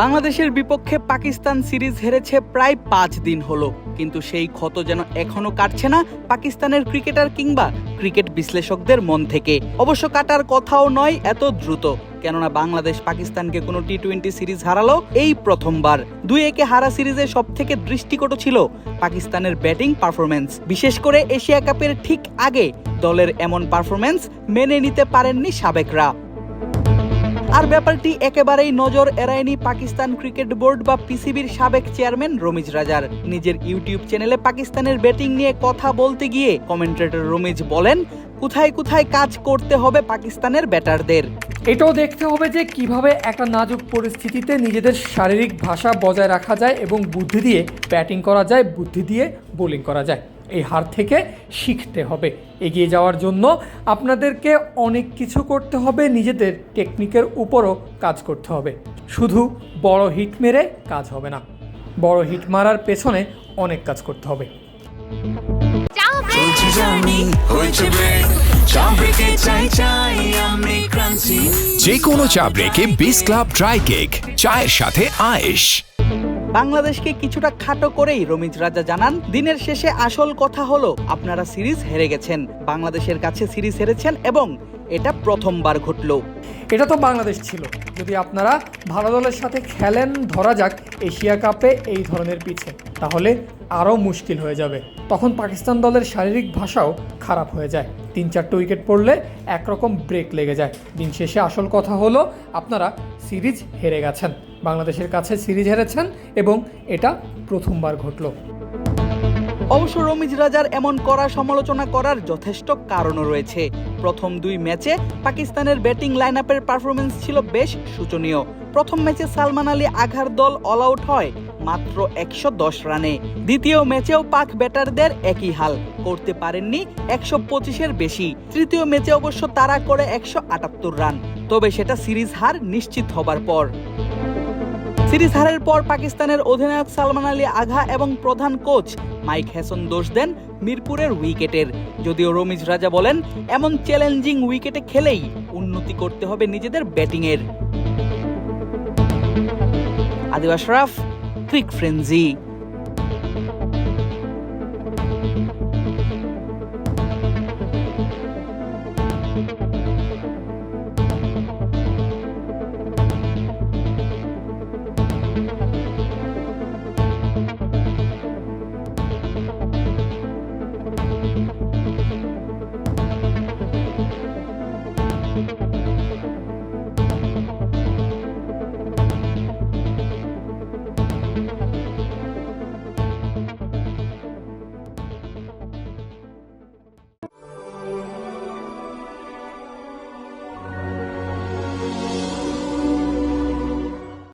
বাংলাদেশের বিপক্ষে পাকিস্তান সিরিজ হেরেছে প্রায় পাঁচ দিন হলো, কিন্তু সেই ক্ষত যেন এখনও কাটছে না পাকিস্তানের ক্রিকেটার কিংবা ক্রিকেট বিশ্লেষকদের মন থেকে। অবশ্য কাটার কথাও নয়, এত দ্রুত। কেননা বাংলাদেশ পাকিস্তানকে কোনো টি টোয়েন্টি সিরিজ হারালো এই প্রথমবার। দুই একে হারা সিরিজে সব থেকে দৃষ্টিকট ছিল পাকিস্তানের ব্যাটিং পারফরমেন্স বিশেষ করে এশিয়া কাপের ঠিক আগে দলের এমন পারফরমেন্স মেনে নিতে পারেননি সাবেকরা। আর ব্যাপারটি একেবারেই নজর এড়ায়নি পাকিস্তান ক্রিকেট বোর্ড বা পিসিবির সাবেক চেয়ারম্যান রমিজ রাজার। নিজের ইউটিউব চ্যানেলে পাকিস্তানের ব্যাটিং নিয়ে কথা বলতে গিয়ে কমেন্টেটর রমিজ বলেন, কোথায় কোথায় কাজ করতে হবে পাকিস্তানের ব্যাটারদের। এটাও দেখতে হবে যে কীভাবে একটা নাজুক পরিস্থিতিতে নিজেদের শারীরিক ভাষা বজায় রাখা যায় এবং বুদ্ধি দিয়ে ব্যাটিং করা যায়, বুদ্ধি দিয়ে বোলিং করা যায়। এই হার থেকে শিখতে হবে। এগিয়ে যাওয়ার জন্য আপনাদেরকে অনেক কিছু করতে হবে নিজেদের টেকনিকের উপরও কাজ করতে হবে। শুধু বড় হিট মেরে কাজ হবে না বড় হিট মারার পেছনে অনেক কাজ করতে হবে। যে কোনো চা ব্রেকে বিস ক্লাব ড্রাই কেক চায়ের সাথে আয়েশ। বাংলাদেশকে কিছুটা খাটো করেই রমিজ রাজা জানান, দিনের শেষে আসল কথা হলো, আপনারা সিরিজ হেরে গেছেন। বাংলাদেশের কাছে সিরিজ হেরেছেন এবং এটা প্রথমবার ঘটলো। এটা তো বাংলাদেশ ছিল। যদি আপনারা ভালো দলের সাথে খেলেন, ধরা যাক, এশিয়া কাপে এই ধরনের পিছে, তাহলে আরও মুশকিল হয়ে যাবে। তখন পাকিস্তান দলের শারীরিক ভাষাও খারাপ হয়ে যায়। তিন চারটে উইকেট পড়লে একরকম ব্রেক লেগে যায়। দিন শেষে আসল কথা হলো, আপনারা সিরিজ হেরে গেছেন। বাংলাদেশের কাছে সিরিজ হেরেছেন এবং এটা প্রথমবার ঘটল। অবশ্য রমিজ রাজার এমন কড়া সমালোচনা করার যথেষ্ট কারণও রয়েছে। প্রথম দুই ম্যাচে পাকিস্তানের ব্যাটিং লাইন আপের পারফরমেন্স ছিল বেশ সূচনীয় প্রথম ম্যাচে সালমান আলী আঘার দল অল আউট হয়। মাত্র একশো দশ রানে। দ্বিতীয় ম্যাচেও পাক ব্যাটারদের একই হাল। করতে পারেননি একশো পঁচিশের বেশি। তৃতীয় ম্যাচে অবশ্য তারা করে একশো আটাত্তর রান। তবে সেটা সিরিজ হার নিশ্চিত হবার পর। সিরিজ হারের পর পাকিস্তানের অধিনায়ক সালমান আলী আঘা এবং প্রধান কোচ মাইক হ্যাসন দোষ দেন মিরপুরের উইকেটের। যদিও রমিজ রাজা বলেন, এমন চ্যালেঞ্জিং উইকেটে খেলেই উন্নতি করতে হবে নিজেদের ব্যাটিংয়ের। আদিবাস রাফ Quick Frenzy.